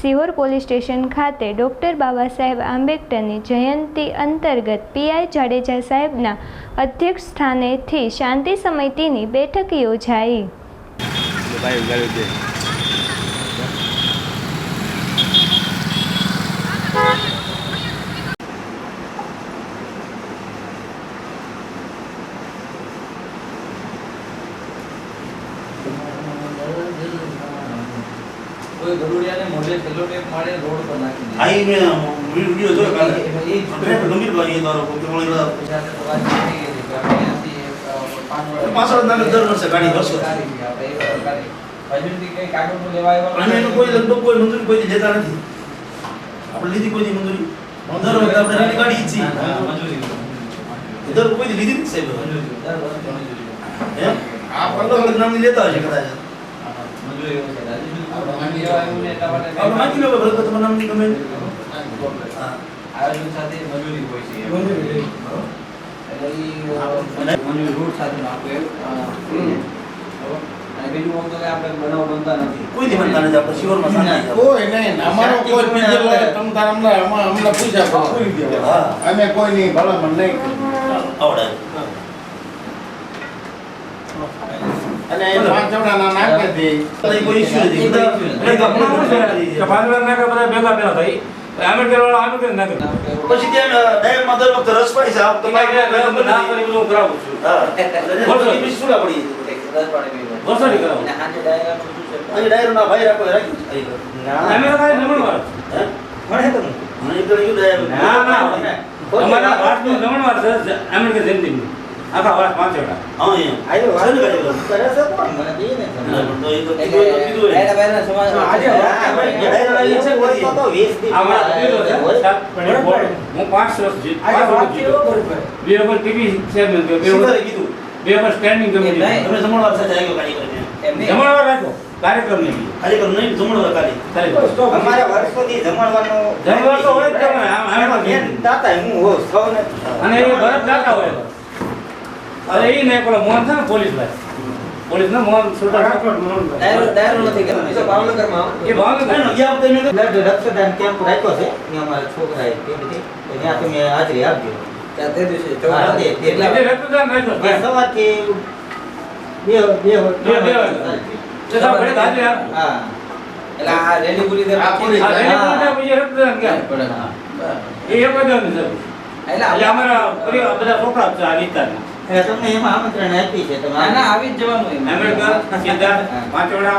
Sihor police station ખાતે doctor Baba Saheb આંબેડકરની જયંતિ અંતર્ગત પીઆઈ જાડેજા સાહેબના અધ્યક્ષ સ્થાનેથી શાંતિ સમિતિની બેઠક યોજાઈ. કોઈ ગરુડિયાને મોઢે છેલ્લો ટેપ મારે રોડ પર નાખી દે. આઈ મેં વિડિયો જોયો કાલે એ- ગંભીર ભાઈ તારો તો વાત ગઈ આપણે પાછળ દર વર્ષે ગાડી વર્ષો. હજુથી કંઈ કાગળનું લેવા આવ્યા અને એનું કોઈ લગભગ કોઈ મંજૂરી કોઈ દી નથી આપણે લીધી કોઈ મંજૂરી દર વખતે આપણે ગાડી મંજૂરી. કોઈ લીધી નથી સાહેબ મંજૂરી. દર વર્ષે મંજૂરી. આ અલગ નામની લેતા હશે કદાચ મંજૂરી સાથે મંજૂરી હોય છે મંજૂરી. મંજૂરી રૂટ સાથે આપણે આપણે બનાવ બનતા નથી કોઈ બનતા નથી શિવરમાં તમ તાર અમને અમને પૂછ્યા હા અમે કોઈ નહીં ભલામણ નહીં આવડે અને એ પાંચ જણાના નાખે દે એટલે કોઈ issue નથી. બધા એટલે ઘટના શું છે? કે ભાગલા નાકા બધા ભેગા ભેગા થઈ. આંબેડકર વાળા આંબેડકર નાખે પછી ત્યાં ડાયમમાં દર વખતે રસ પડી છે. આ વખતે તમારે કાંઈ ના કરી બધું હું કરાવું છું. હા. બોલો. એટલે પછી સુલા પડી દસ પાડે બી હોય. વસૂલી કરાવું. અને સાંજે ડાયરાનું શું છે? અહીં ડાયરો ના ભાઈ રાખો એ રાખ્યું છે. અમે તો કાંઈ જમણવાર હે? મને એક જણ કીધું ડાયરો. ના ના. અમારા વાસનું જમણવાર છે આંબેડકર જયંતિનું. આખા વાસ પાંચેડા હા, અહીંયા. શેની ગાડી મને બી ને ના, સમજાય. પણ તો એ તો એટલે કીધું એ તો કીધું એ. બાયરા સમાજ- આજે હા, ભાઈ, ડાયરો આવી છે બધી. આમાં કીધું છે પણ હું પાંચ વર્ષ જીત આજે વાત કેવો બરોબર બે વખત ટીવી ચેરમેન બે વખત કીધું. બે વખત સ્ટેન્ડિંગ કમિટી. તમે જમણવાર સાથે આવ્યો. એમ. નહીં. જમણવાર રાખો કાર્યક્રમ નહીં ખાલી કરો નહીં, જમણવાર ખાલી. ખાલી અમારે વર્ષોથી જમણવાનો જમણવાર તો હોય જ છે ને, આમ- આમ એમાં મેન દાતા હું હો સૌને. અને એ ભરત દાતા હોય. અરે એ નહીં પેલો મોહન છે ને પોલીસ ભાઈ. પોલીસ ને મોહન ડાયરો- ડાયરો નથી કરવાનો. એ ભાવનગરમાં એ ભાવનગર ના, ના, વખતે મેં કીધું, બ્લડ રક્તદાન કેમ્પ રાખ્યો છે. ત્યાં અમારા છોકરાએ તો ત્યાં તમે હાજરી આપજો ત્યાં તે દિવસે હા, તે- તે- એટલા- રક્તદાન રાખ્યો સવારથી બે બે બે- બે. એટલે સાહેબ હાજરી આપ. હા. એટલે આ રેલી પૂરી દે પૂરી આ રેલી પૂરી થાય પછી રક્તદાન ક્યાં? પડે. એ એક જ છે. એટલે અમારા પરિવાર બધા છોકરા છે આ વિસ્તારના. એટલે તમને એમાં આમંત્રણ આપી છે તમે ના આવી જ જવાનું આંબેડકર, સિદ્ધાર્થ, પાંચોડા,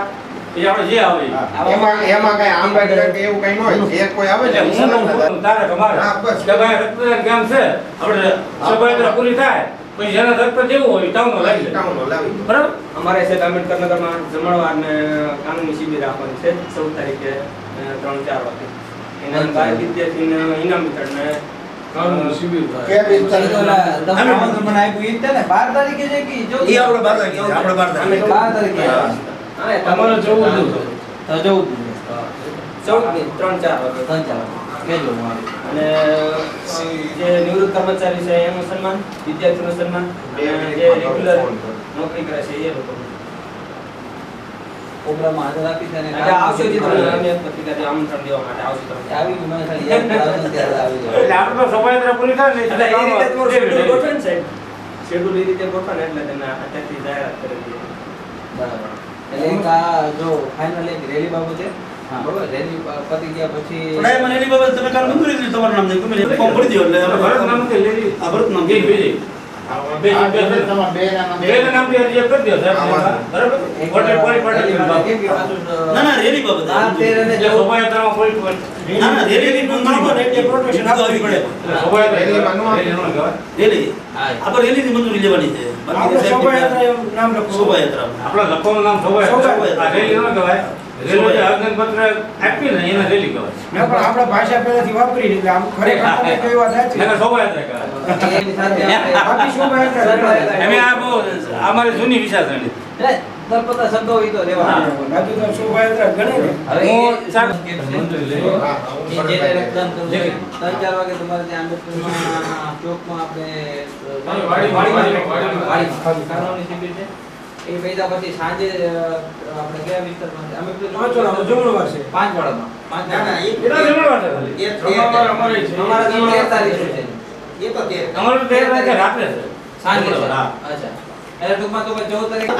અમારે છે આંબેડકર નગરમાં જમણવાર ને કાનૂની શિબિર રાખવાની છે ચૌદ તારીખે ત્રણ ચાર વાગે. એના વિદ્યાર્થીને ઇનામ વિતરણ ને કાનૂની શિબિર થાય. કે આપ્યું ઈ ને તારીખે છે કે આપણે તારીખે આપણે તારીખે. તારીખે. હા. તમારે તો વાગે કેજો અને જે નિવૃત્ત કર્મચારી છે એનું સન્માન વિદ્યાર્થીનું સન્માન અને જે રેગ્યુલર નોકરી કરે છે એ લોકો. પ્રોગ્રામમાં હાજર આપી છે અને આવશે જે તમને નામની પત્રિકાથી આમંત્રણ દેવા માટે આવશે તમને આવી મને ખાલી યાદ કરાવવાનું ત્યારે આવી જાય. એટલે આપણે તો શોભાયાત્રા પૂરી થાય ને એટલે એ રીતે તમારું શેડ્યુલ ગોઠવે સાહેબ? શેડ્યુલ એ રીતે ગોઠવે એટલે તમે અત્યારથી જાહેરાત કરી દઈએ. બરાબર. એટલે એક આ જો ફાઇનલ એક રેલી બાબુ છે. બરોબર? રેલી પતી ગયા પછી ડાયરામાં એની બાબતે તમે કાલ મંજૂરી લીધી, તમારું નામ નહીં, ગમે. ફોર્મ ભરી દ્યો, એટલે ભરત નામ નામથી લેવી. આ ભરત નામ. દો કે રેલી. ના, મંજૂરી લેવાની છે. શોભાયાત્રા નામ લખવું. શોભાયાત્રા. આપણા લખવાનું નામ શોભાયાત્રા રેલી ન કહેવાય રેલી જે આપ્યું ને એને રેલી કહેવાય. પણ આપણે ભાષા પહેલાથી વાપરી એટલે આમ ખરેખર તમે કઈ વાત સાચી. એને શોભાયાત્રા એમે આ બહુ અમારી જૂની વિચારસરણી. દરપતા શબ્દો હોય તો લેવા બાકી તો શોભાયાત્રા ગણે હવે હું એ- ચાલ- લઈ. ફરક રક્તદાન કરવું ત્રણ ચાર વાગે તમારે ત્યાં આંબેડકરમાં ચોકમાં આપણે વાડી- વાડી- વાડી- વાડી- કાનૂની શિબિર છે? એ પૈસા પછી સાંજે આપણે કયા વિસ્તારમાં? અમે તો પાંચ વાળા જમણવાર છે. પાંચ વાળામાં. પાંચ ના ના એ એટલા જમણવાર છે ખાલી. તેર- અમારે અમારે છે. અમારા એ તેર તારીખ છે એ તો કે તમારે તે તેર રાત્રે છે. સાંજે છે. હા. અચ્છા. એટલે ટૂંકમાં તો પછી ચૌદ તારીખ. મેં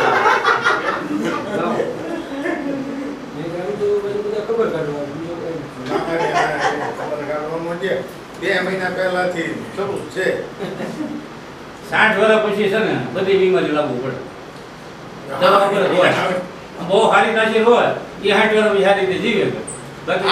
કહ્યું તો બધું ખબર કાઢવા બે મહિના પહેલાથી શરૂ છે. સાઠ વર્ષ પછી છે ને બધી બીમારી લાગુ પડે. દવા ઉપર હોય. બહુ સારી તાસીર હોય એ વર્ષ પછી જીવે બાકી